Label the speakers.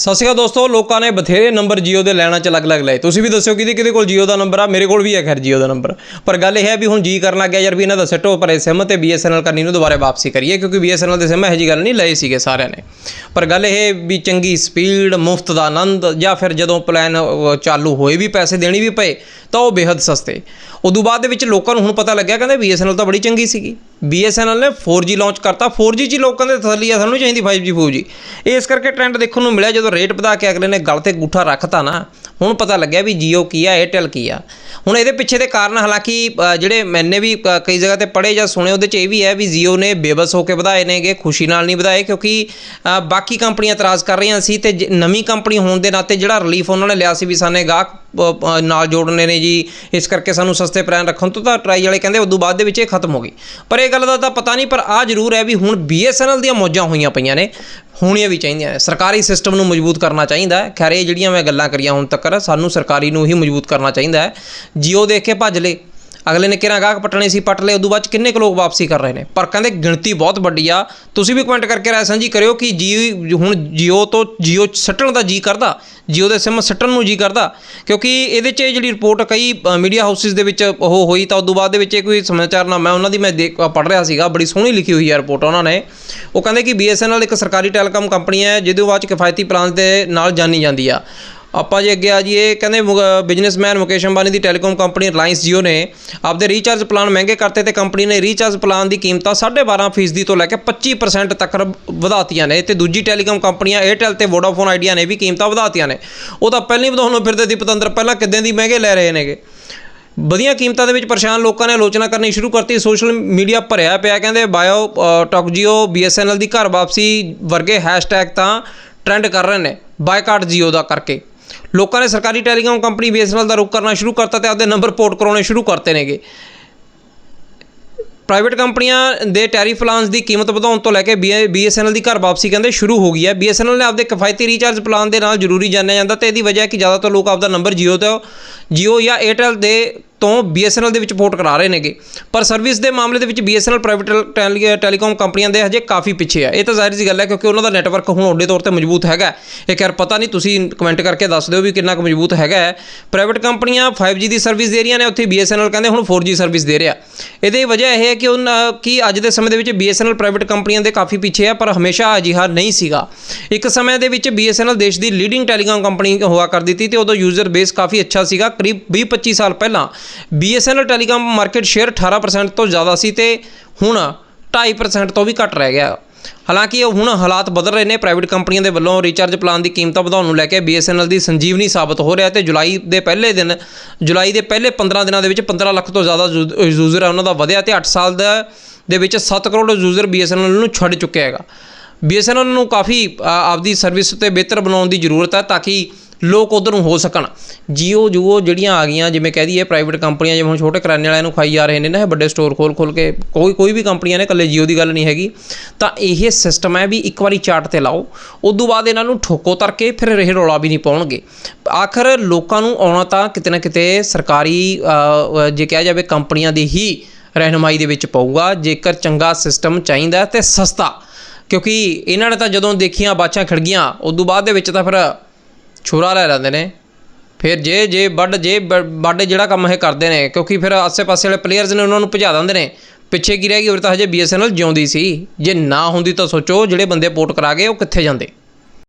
Speaker 1: ਸਤਿ ਸ਼੍ਰੀ ਅਕਾਲ ਦੋਸਤੋ, ਲੋਕਾਂ ਨੇ ਬਥੇਰੇ ਨੰਬਰ Jio ਦੇ ਲੈਣਾ ਚ ਅਲੱਗ-ਅਲੱਗ ਲਏ। ਤੁਸੀਂ ਵੀ ਦੱਸਿਓ ਕਿਹਦੇ ਕਿਹਦੇ ਕੋਲ Jio ਦਾ ਨੰਬਰ ਆ? ਮੇਰੇ ਕੋਲ ਵੀ ਹੈ ਖੈਰ Jio ਦਾ ਨੰਬਰ। ਪਰ ਗੱਲ ਇਹ ਹੈ ਵੀ ਹੁਣ ਜੀ ਕਰਨ ਲੱਗ ਗਿਆ ਯਾਰ ਵੀ ਇਹਨਾਂ ਦਾ ਸੈਟੋ ਪਰ ਸਿਮ ਤੇ BSNL ਕਰਨੀ ਨੂੰ ਦੁਬਾਰਾ ਵਾਪਸੀ ਕਰੀਏ, ਕਿਉਂਕਿ BSNL ਦੇ ਸਿਮ ਇਹ ਜੀ ਗੱਲ ਨਹੀਂ ਲਏ ਸੀਗੇ ਸਾਰਿਆਂ ਨੇ। ਪਰ ਗੱਲ ਇਹ ਵੀ ਚੰਗੀ ਸਪੀਡ ਮੁਫਤ ਦਾ ਆਨੰਦ ਜਾਂ ਫਿਰ ਜਦੋਂ ਪਲਾਨ ਚਾਲੂ ਹੋਏ ਵੀ ਪੈਸੇ ਦੇਣੀ ਵੀ ਪਏ ਤਾਂ ਉਹ ਬੇहद ਸਸਤੇ। ਉਦੋਂ ਬਾਅਦ ਦੇ ਵਿੱਚ ਲੋਕਾਂ ਨੂੰ ਹੁਣ ਪਤਾ ਲੱਗਿਆ, ਕਹਿੰਦੇ BSNL ਤਾਂ ਬੜੀ ਚੰਗੀ ਸੀਗੀ। BSNL ਨੇ 4G ਲਾਂਚ ਕਰਤਾ। 4G 'ਚ ਹੀ ਲੋਕਾਂ ਦੇ ਤਸੱਲੀ ਆ ਸਾਨੂੰ ਨਹੀਂ ਚਾਹੀਦੀ 5G 4G ਇਸ ਕਰਕੇ ਟ੍ਰੈਂਡ ਦੇਖਣ ਨੂੰ ਮਿਲਿਆ, ਜਦੋਂ ਰੇਟ ਵਧਾ ਕੇ ਅਗਲੇ ਨੇ ਗਲ ਤੇ ਗੂਠਾ ਰੱਖਤਾ ਨਾ, ਹੁਣ ਪਤਾ ਲੱਗਿਆ ਵੀ Jio ਕੀ ਆ, Airtel ਕੀ ਆ। ਹੁਣ ਇਹਦੇ ਪਿੱਛੇ ਦੇ ਕਾਰਨ ਹਾਲਾਂਕਿ ਜਿਹੜੇ ਮੈਨੇ ਵੀ ਕਈ ਜਗ੍ਹਾ ਤੇ ਪੜ੍ਹੇ ਜਾਂ ਸੁਣੇ, ਉਹਦੇ 'ਚ ਇਹ ਵੀ ਹੈ ਵੀ Jio ਨੇ ਬੇਬਸ ਹੋ ਕੇ ਵਧਾਏ ਨੇਗੇ, ਖੁਸ਼ੀ ਨਾਲ ਨਹੀਂ ਵਧਾਏ, ਕਿਉਂਕਿ ਬਾਕੀ ਕੰਪਨੀਆਂ ਇਤਰਾਜ਼ ਕਰ ਰਹੀਆਂ ਸੀ ਤੇ ਜ- ਨਵੀਂ ਕੰਪਨੀ ਹੋਣ ਦੇ ਨਾਤੇ ਜਿਹੜਾ ਰਿਲੀਫ ਉਹਨਾਂ ਨੇ ਲਿਆ ਸੀ ਵੀ ਸਾਨੇ ਗਾਹਕ ਨਾਲ ਜੋੜਨੇ ਨੇ ਜੀ। ਇਸ ਕਰਕੇ ਸਾਨੂੰ ਸਸਤੇ ਪਲਾਨ ਰੱਖਣ ਤੋਂ ਤਾਂ ਟਰਾਈ ਵਾਲੇ ਕਹਿੰਦੇ, ਉਦੋਂ ਬਾਅਦ ਦੇ ਵਿੱਚ ਇਹ ਖਤਮ ਹੋ ਗਈ। ਪਰ ਇਹ ਗੱਲ ਦਾ ਤਾਂ ਪਤਾ ਨਹੀਂ, ਪਰ ਆ ਜ਼ਰੂਰ ਹੈ ਵੀ ਹੁਣ BSNL ਦੀਆਂ ਮੌਜਾਂ ਹੋਈਆਂ ਪਈਆਂ ਨੇ। ਹੋਣੀਆਂ ਵੀ ਚਾਹੀਦੀਆਂ ਸਰਕਾਰੀ ਸਿਸਟਮ ਨੂੰ ਮਜ਼ਬੂਤ ਕਰਨਾ ਚਾਹੀਦਾ ਖੈਰ, ਇਹ ਜਿਹੜੀਆਂ ਮੈਂ ਗੱਲਾਂ ਕਰੀਆਂ ਹੁਣ ਤੱਕ, ਸਾਨੂੰ ਸਰਕਾਰੀ ਨੂੰ ਹੀ ਮਜ਼ਬੂਤ ਕਰਨਾ ਚਾਹੀਦਾ ਹੈ। ਜੀਓ ਦੇਖ ਕੇ ਭੱਜ ਲੇ। ਅਗਲੇ ਨੇ ਕਿਹੜਾ ਗਾਹਕ ਪਟਣੇ ਸੀ, ਪਟ ਲਏ, ਉਦੋਂ ਬਾਅਦ 'ਚ ਕਿੰਨੇ ਕੁ ਲੋਕ ਵਾਪਸੀ ਕਰ ਰਹੇ ਨੇ? ਪਰ ਕਹਿੰਦੇ ਗਿਣਤੀ ਬਹੁਤ ਵੱਡੀ ਆ। ਤੁਸੀਂ ਵੀ ਕਮੈਂਟ ਕਰਕੇ ਰਾਏ ਸਾਂਝੀ ਕਰਿਓ ਕਿ ਜੀ, ਹੁਣ ਜੀਓ ਤੋਂ, ਜੀਓ ਸੱਟਣ ਦਾ ਜੀ ਕਰਦਾ, ਜੀਓ ਦੇ ਸਿਮ ਸੱਟਣ ਨੂੰ ਜੀ ਕਰਦਾ। ਕਿਉਂਕਿ ਇਹਦੇ 'ਚ ਇਹ ਜਿਹੜੀ ਰਿਪੋਰਟ ਕਈ ਮੀਡੀਆ ਹਾਊਸਿਸ ਦੇ ਵਿੱਚ ਉਹ ਹੋਈ, ਤਾਂ ਉਦੋਂ ਬਾਅਦ ਦੇ ਵਿੱਚ ਇਹ ਕੋਈ ਸਮਾਚਾਰ ਨਾ, ਮੈਂ ਉਹਨਾਂ ਦੀ ਮੈਂ ਦੇਖ, ਪੜ੍ਹ ਰਿਹਾ ਸੀਗਾ, ਬੜੀ ਸੋਹਣੀ ਲਿਖੀ ਹੋਈ ਹੈ ਰਿਪੋਰਟ ਉਹਨਾਂ ਨੇ। ਉਹ ਕਹਿੰਦੇ ਕਿ BSNL ਇੱਕ ਸਰਕਾਰੀ ਟੈਲੀਕਾਮ ਕੰਪਨੀ ਹੈ, ਜਿਹਦੇ ਬਾਅਦ 'ਚ ਕਿਫਾਇਤੀ ਪਲਾਨ ਦੇ ਨਾਲ ਜਾਣੀ ਜਾਂਦੀ ਆ। ਆਪਾਂ ਜੇ ਅੱਗੇ ਆ ਜਾਈਏ, ਕਹਿੰਦੇ ਬਿਜ਼ਨਸਮੈਨ ਮੁਕੇਸ਼ ਅੰਬਾਨੀ ਦੀ ਟੈਲੀਕਾਮ ਕੰਪਨੀ ਰਿਲਾਇੰਸ Jio ਨੇ ਆਪਦੇ ਰੀਚਾਰਜ ਪਲਾਨ ਮਹਿੰਗੇ ਕਰਤੇ ਤੇ ਕੰਪਨੀ ਨੇ ਰੀਚਾਰਜ ਪਲਾਨ ਦੀ ਕੀਮਤਾਂ 12.5 ਫੀਸਦੀ ਤੋਂ ਲੈ ਕੇ 25% ਤੱਕ ਵਧਾਤੀਆਂ ਨੇ। ਤੇ ਦੂਜੀ ਟੈਲੀਕਾਮ ਕੰਪਨੀਆਂ Airtel ਤੇ Vodafone ਆਈਡੀਆ ਨੇ ਵੀ ਕੀਮਤਾਂ ਵਧਾਤੀਆਂ ਨੇ। ਉਹ ਤਾਂ ਪਹਿਲਾਂ ਹੀ ਵਧਾਉਣ ਨੂੰ ਫਿਰਦੇ ਸੀ ਪਤੰਦਰ ਪਹਿਲਾਂ ਕਿੱਦਾਂ ਦੀ ਮਹਿੰਗੇ ਲੈ ਰਹੇ ਨੇਗੇ? ਵਧੀਆ ਕੀਮਤਾਂ ਦੇ ਵਿੱਚ ਪਰੇਸ਼ਾਨ ਲੋਕਾਂ ਨੇ ਆਲੋਚਨਾ ਕਰਨੀ ਸ਼ੁਰੂ ਕਰਤੀ ਸੋਸ਼ਲ ਮੀਡੀਆ ਭਰਿਆ ਪਿਆ, ਕਹਿੰਦੇ ਬਾਇਓ ਟੌਕਜੀਓ BSNL ਦੀ ਘਰ ਵਾਪਸੀ ਵਰਗੇ ਹੈਸ਼ਟੈਗ ਤਾਂ ਟ੍ਰੈਂਡ ਕਰ ਰਹੇ ਨੇ ਬਾਈਕਾਟ ਜੀਓ ਦਾ ਕਰਕੇ। ਲੋਕਾਂ ਨੇ ਸਰਕਾਰੀ ਟੈਲੀਕਾਮ ਕੰਪਨੀ BSNL ਦਾ ਰੁਖ ਕਰਨਾ ਸ਼ੁਰੂ ਕਰਤਾ ਤੇ ਆਪਦੇ ਨੰਬਰ ਪੋਰਟ ਕਰਾਉਣੇ ਸ਼ੁਰੂ ਕਰਤੇ ਨੇਗੇ। ਪ੍ਰਾਈਵੇਟ ਕੰਪਨੀਆਂ ਦੇ ਟੈਰਿਫ ਪਲਾਨਸ ਦੀ ਕੀਮਤ ਵਧਾਉਣ ਤੋਂ ਲੈ ਕੇ BSNL ਦੀ ਘਰ ਵਾਪਸੀ ਕਹਿੰਦੇ ਸ਼ੁਰੂ ਹੋ ਗਈ ਹੈ। BSNL ਨੇ ਆਪਦੇ ਕਿਫਾਇਤੀ ਰੀਚਾਰਜ ਪਲਾਨ ਦੇ ਨਾਲ ਜ਼ਰੂਰੀ ਜਾਣਿਆ ਜਾਂਦਾ ਤੇ ਇਹਦੀ ਵਜ੍ਹਾ ਹੈ ਕਿ ਜ਼ਿਆਦਾਤਰ ਲੋਕ ਆਪਦਾ ਨੰਬਰ Jio ਤੋਂ Jio ਜਾਂ Airtel ਦੇ ਤੋਂ BSNL ਦੇ ਵਿੱਚ ਪੋਰਟ ਕਰਾ ਰਹੇ ਨੇਗੇ। ਪਰ ਸਰਵਿਸ ਦੇ ਮਾਮਲੇ ਦੇ ਵਿੱਚ BSNL ਪ੍ਰਾਈਵੇਟ ਟੈਲੀ- ਟੈਲੀਕਾਮ ਕੰਪਨੀਆਂ ਦੇ ਹਜੇ ਕਾਫੀ ਪਿੱਛੇ ਆ। ਇਹ ਤਾਂ ਜ਼ਾਹਿਰ ਜੀ ਗੱਲ ਹੈ ਕਿਉਂਕਿ ਉਹਨਾਂ ਦਾ ਨੈਟਵਰਕ ਹੁਣ ਓਡੇ ਤੌਰ ਤੇ ਮਜ਼ਬੂਤ ਹੈਗਾ ਇਹ ਖੈਰ ਪਤਾ ਨਹੀਂ, ਤੁਸੀਂ ਕਮੈਂਟ ਕਰਕੇ ਦੱਸ ਦਿਓ ਵੀ ਕਿੰਨਾ ਕੁ ਮਜ਼ਬੂਤ ਹੈਗਾ ਹੈ। ਪ੍ਰਾਈਵੇਟ ਕੰਪਨੀਆਂ 5G ਦੀ ਸਰਵਿਸ ਦੇ ਰਹੀਆਂ ਨੇ, ਉੱਥੇ BSNL ਕਹਿੰਦੇ ਹੁਣ 4G ਸਰਵਿਸ ਦੇ ਰਿਹਾ। ਇਹਦੇ ਵਜ੍ਹਾ ਇਹ ਹੈ ਕਿ ਉਹਨਾਂ ਕਿ ਅੱਜ ਦੇ ਸਮੇਂ ਦੇ ਵਿੱਚ BSNL ਪ੍ਰਾਈਵੇਟ ਕੰਪਨੀਆਂ ਦੇ ਕਾਫੀ ਪਿੱਛੇ ਆ, ਪਰ ਹਮੇਸ਼ਾ ਅਜਿਹਾ ਨਹੀਂ ਸੀਗਾ। ਇੱਕ ਸਮੇਂ ਦੇ ਵਿੱਚ BSNL ਦੇਸ਼ ਦੀ ਲੀਡਿੰਗ ਟੈਲੀਕਾਮ ਕੰਪਨੀ ਹੋਆ ਕਰਦੀ ਸੀ ਤੇ ਉਦੋਂ ਯੂਜ਼ਰ ਬੇਸ ਕਾਫੀ ਅੱਛਾ ਸੀਗਾ। ਕਰੀਬ 20-25 ਸਾਲ ਪਹਿਲਾਂ BSNL ਟੈਲੀਕਾਮ ਮਾਰਕੀਟ ਸ਼ੇਅਰ 18% ਤੋਂ ਜ਼ਿਆਦਾ ਸੀ ਤੇ ਹੁਣ 2.5% ਤੋਂ ਵੀ ਘੱਟ ਰਹਿ ਗਿਆ। ਹਾਲਾਂਕਿ ਇਹ ਹੁਣ ਹਾਲਾਤ ਬਦਲ ਰਹੇ ਨੇ। ਪ੍ਰਾਈਵੇਟ ਕੰਪਨੀਆਂ ਦੇ ਵੱਲੋਂ ਰੀਚਾਰਜ ਪਲਾਨ ਦੀ ਕੀਮਤਾਂ ਵਧਾਉਣ ਨੂੰ ਲੈ ਕੇ BSNL ਦੀ ਸੰਜੀਵਨੀ ਸਾਬਤ ਹੋ ਰਿਹਾ ਤੇ ਜੁਲਾਈ ਦੇ ਪਹਿਲੇ ਦਿਨ, ਜੁਲਾਈ ਦੇ ਪਹਿਲੇ 15 ਦਿਨਾਂ ਦੇ ਵਿੱਚ 15 ਲੱਖ ਤੋਂ ਜ਼ਿਆਦਾ ਯੂਜ਼ਰ ਹੈ। ਉਹਨਾਂ ਦਾ ਵਧਿਆ ਤੇ 8 ਸਾਲ ਦਾ ਦੇ ਵਿੱਚ 7 ਕਰੋੜ ਯੂਜ਼ਰ BSNL ਨੂੰ ਛੱਡ ਚੁੱਕਿਆ ਹੈਗਾ। BSNL ਨੂੰ ਕਾਫੀ ਆਪਦੀ ਸਰਵਿਸ ਤੇ ਬਿਹਤਰ ਬਣਾਉਣ ਦੀ ਜ਼ਰੂਰਤ ਹੈ ਤਾਂ ਕਿ ਲੋਕ ਉਧਰ ਨੂੰ ਹੋ ਸਕਣ। ਜੀਓ ਜੂਓ ਜਿਹੜੀਆਂ ਆ ਗਈਆਂ, ਜਿਵੇਂ ਕਹਿ ਦਈਏ ਪ੍ਰਾਈਵੇਟ ਕੰਪਨੀਆਂ, ਜਿਵੇਂ ਹੁਣ ਛੋਟੇ ਕਰਿਆਨੇ ਵਾਲਿਆਂ ਨੂੰ ਖਾਈ ਜਾ ਰਹੇ ਨੇ ਨਾ, ਇਹ ਵੱਡੇ ਸਟੋਰ ਖੋਲ ਖੋਲ ਕੇ, ਕੋਈ ਕੋਈ ਵੀ ਕੰਪਨੀਆਂ ਨੇ, ਇਕੱਲੇ ਜੀਓ ਦੀ ਗੱਲ ਨਹੀਂ ਹੈਗੀ। ਤਾਂ ਇਹ ਸਿਸਟਮ ਹੈ ਵੀ ਇੱਕ ਵਾਰੀ ਚਾਰਟ ਤੇ ਲਾਓ, ਉਦੋਂ ਬਾਅਦ ਇਹਨਾਂ ਨੂੰ ਠੋਕੋ ਤਰ ਕੇ ਫਿਰ ਇਹ ਰੌਲਾ ਵੀ ਨਹੀਂ ਪਾਉਣਗੇ। ਆਖਰ ਲੋਕਾਂ ਨੂੰ ਆਉਣਾ ਤਾਂ ਕਿਤੇ ਨਾ ਕਿਤੇ ਸਰਕਾਰੀ ਜੇ ਕਿਹਾ ਜਾਵੇ ਕੰਪਨੀਆਂ ਦੀ ਹੀ ਰਹਿਨਮਾਈ ਦੇ ਵਿੱਚ ਪਊਗਾ। ਜੇਕਰ ਚੰਗਾ ਸਿਸਟਮ ਚਾਹੀਦਾ ਤੇ ਸਸਤਾ, ਕਿਉਂਕਿ ਇਹਨਾਂ ਨੇ ਤਾਂ ਜਦੋਂ ਦੇਖੀਆਂ ਬਾਛਾਂ ਖੜ ਗਈਆਂ ਉਦੋਂ ਬਾਅਦ ਦੇ ਵਿੱਚ ਤਾਂ ਫਿਰ ਛੁਰਾ ਲੈ ਲੈਂਦੇ ਨੇ। ਫਿਰ ਜੇ ਜੇ ਵੱਡ, ਜੇ ਬ- ਵੱਡ ਜਿਹੜਾ ਕੰਮ ਇਹ ਕਰਦੇ ਨੇ, ਕਿਉਂਕਿ ਫਿਰ ਆਸੇ-ਪਾਸੇ ਵਾਲੇ ਪਲੇਅਰਸ ਨੇ ਉਹਨਾਂ ਨੂੰ ਭਜਾ ਦਿੰਦੇ ਨੇ। ਪਿੱਛੇ ਕੀ ਰਹਿ ਗਈ ਉਹ ਤਾਂ ਹਜੇ BSNL ਜਿਉਂਦੀ ਸੀ। ਜੇ ਨਾ ਹੁੰਦੀ ਤਾਂ ਸੋਚੋ ਜਿਹੜੇ ਬੰਦੇ ਪੋਰਟ ਕਰਾ ਗਏ ਉਹ ਕਿੱਥੇ ਜਾਂਦੇ।